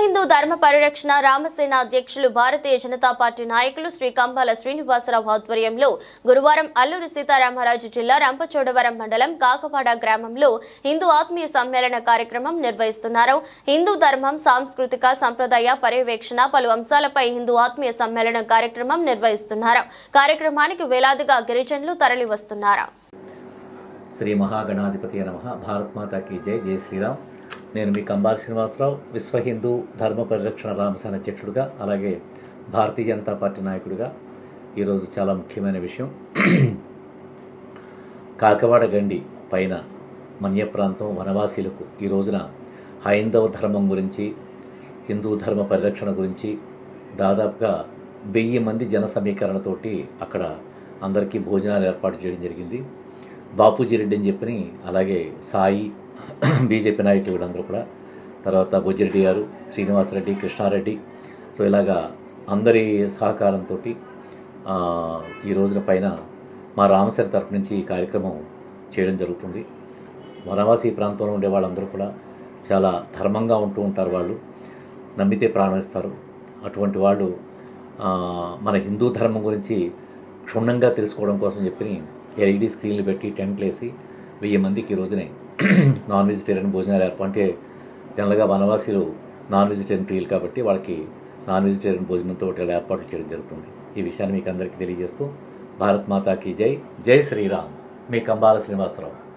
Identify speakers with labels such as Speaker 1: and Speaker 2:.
Speaker 1: హిందూ ధర్మ పరిరక్షణ రామసేన అధ్యక్షులు భారతీయ జనతా పార్టీ నాయకులు శ్రీ కంబాల శ్రీనివాసరావు ఆధ్వర్యంలో గురువారం అల్లూరి సీతారామరాజు జిల్లా రంపచోడవరం మండలం కాకపాడ గ్రామంలో హిందూ ఆత్మీయ సమ్మేళన కార్యక్రమం నిర్వహిస్తున్నారు. హిందూ ధర్మం సాంస్కృతిక సంప్రదాయ పర్యవేక్షణ పలు అంశాలపై హిందూ ఆత్మీయ సమ్మేళన కార్యక్రమం నిర్వహిస్తున్నారు. కార్యక్రమానికి వేలాదిగా గిరిజనులు తరలివస్తున్నారు.
Speaker 2: శ్రీ మహాగణాధిపతి నమ. భారత్ మాతాకి జై. జై శ్రీరామ్. నేను మీ కంబాల్ శ్రీనివాసరావు విశ్వ హిందూ ధర్మ పరిరక్షణ రామసేన అధ్యక్షుడిగా అలాగే భారతీయ జనతా పార్టీ నాయకుడిగా ఈరోజు చాలా ముఖ్యమైన విషయం. కాకవాడ గండి పైన మన్య ప్రాంతం వనవాసీలకు ఈ రోజున హైందవ ధర్మం గురించి హిందూ ధర్మ పరిరక్షణ గురించి దాదాపుగా వెయ్యి మంది జన సమీకరణతోటి అక్కడ అందరికీ భోజనాలు ఏర్పాటు చేయడం జరిగింది. బాపూజీ రెడ్డి అని చెప్పని అలాగే సాయి బీజేపీ నాయకులు అందరూ కూడా. తర్వాత బుజ్జిరెడ్డి గారు శ్రీనివాసరెడ్డి కృష్ణారెడ్డి. సో ఇలాగా అందరి సహకారంతో ఈ రోజున పైన మా రామసరి తరపు నుంచి ఈ కార్యక్రమం చేయడం జరుగుతుంది. వనవాసి ప్రాంతంలో ఉండే వాళ్ళందరూ కూడా చాలా ధర్మంగా ఉంటూ ఉంటారు వాళ్ళు. నమ్మితే ప్రాణిస్తారు అటువంటి వాళ్ళు మన హిందూ ధర్మం గురించి క్షుణ్ణంగా తెలుసుకోవడం కోసం చెప్పి ఎల్ఈడి స్క్రీన్లు పెట్టి టెంట్లు వేసి వెయ్యి మందికి ఈ రోజునే నాన్ వెజిటేరియన్ భోజనాలు ఏర్పాటు అంటే జనరల్గా వనవాసీలు నాన్ వెజిటేరియన్ ప్రియులు కాబట్టి వాళ్ళకి నాన్ వెజిటేరియన్ భోజనంతో ఇలా ఏర్పాట్లు చేయడం జరుగుతుంది. ఈ విషయాన్ని మీకు అందరికీ తెలియజేస్తూ భారత్ మాతాకి జై జై శ్రీరామ్. మీ కంబాల శ్రీనివాసరావు.